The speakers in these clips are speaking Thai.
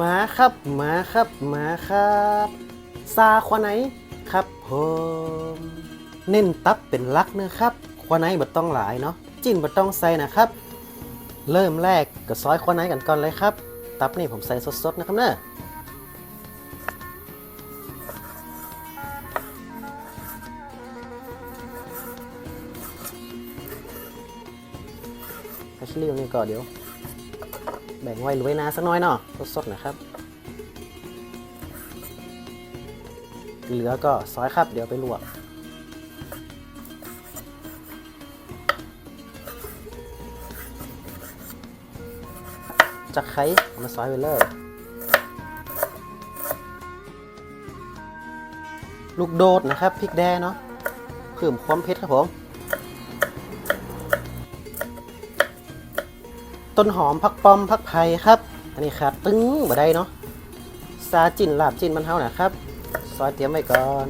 มาครับ มาครับ มาครับซาควาไหนครับผมเน้นตับเป็นลักเนะครับ ควาไหนบ่ต้องหลายเนาะจิ้นบ่ต้องใส่นะครับ เริ่มแรกก็ซอยควาไหนกันก่อนเลยครับ ตับนี่ผมใส่สดๆนะครับเนอะแคชลิวนี่ก็เดี๋ยว แบ่งไว้รวยนาสักน้อยเนาะสดๆนะครับ เหลือก็ซอยครับ เดี๋ยวไปลวกจะไข่มาซอยไปเลยลูกโดดนะครับพริกแดงเนาะเพิ่มความเผ็ดครับผม ต้นหอมพักปอมพักไผ่ครับ อันนี้ขาดตึ้งบ่ได้เนาะซาจินลาบจินมันเท่านะครับ ซอยเตรียมไว้ก่อน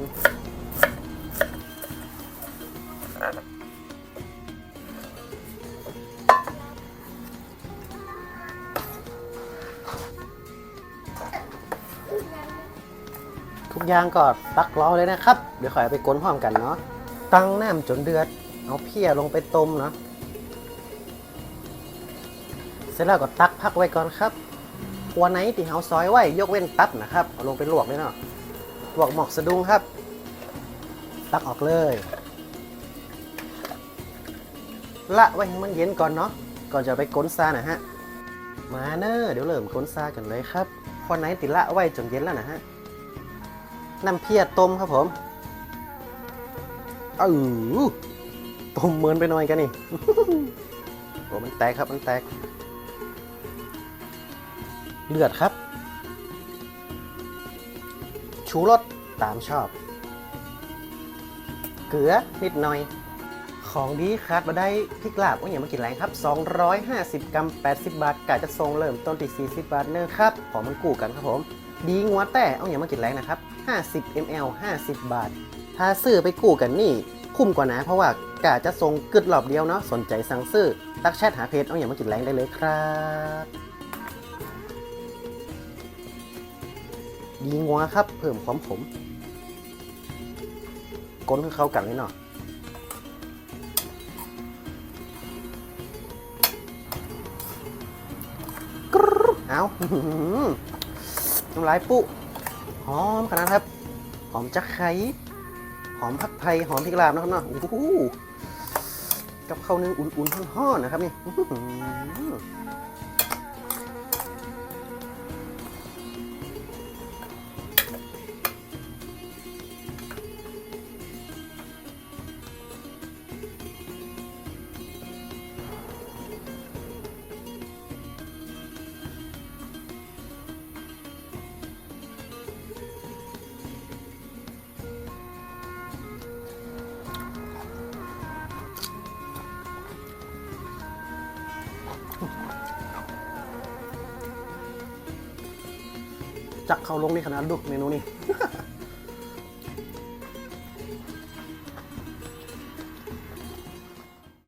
ทุกอย่างก็ตักรอเลยนะครับ เดี๋ยวขอยเอาไปก้นพร้อมกันเนาะ ตั้งน้ำจนเดือด เอาเพียลงไปต้มเนาะ เสร็จแล้วก็ตักพักไว้ก่อนครับหัวไหนที่เฮาซอยไว้ยกเว้นตับนะครับเอาลงไปลวกเลยเนาะลวกหมอกสะดุ้งครับ ตักออกเลย ละไว้ให้มันเย็นก่อนเนาะก่อนจะไปก้นซานะฮะมาเนอะเดี๋ยวเริ่มก้นซากันเลยครับหัวไหนติละไว้จนเย็นแล้วนะฮะน้ำเพียต้มครับผมเออต้มเมินไปหน่อยกันนี่โอ้มันแตกครับมันแตก เลือดครับ ชูรสตามชอบ เกลือนิดหน่อย ของดีคัดมาได้พริกลาบว่าอย่างมากินแรงครับ 250 กรัม 80 บาทกะจะทรงเริ่มต้นที่40 บาทเนอะครับ ของมันกู้กันครับผม ดีงัวแต่เอาอย่างมากินแรงนะครับ 50 ml 50 บาท ถ้าซื้อไปกู้กันนี่คุ้มกว่านะเพราะว่ากะจะทรงกึดรอบเดียวเนาะสนใจสั่งซื้อ ตักแชทหาเพจเอาอย่างมากินแรงได้เลยครับ ดีงัวครับ เพิ่มความขมก้นเข้ากันเลยเนาะกรเอาอื้อหือน้ำลายปุ๊หอมขนาดครับ หอมจักไข่หอมผักไผ่หอมพริกลาบนะครับเนาะโอ้โหกับข้าวนึ่งอุ่นๆห่อนๆนะครับนี่ จักเข้าลงนี่ขนาดดูเมนูนี่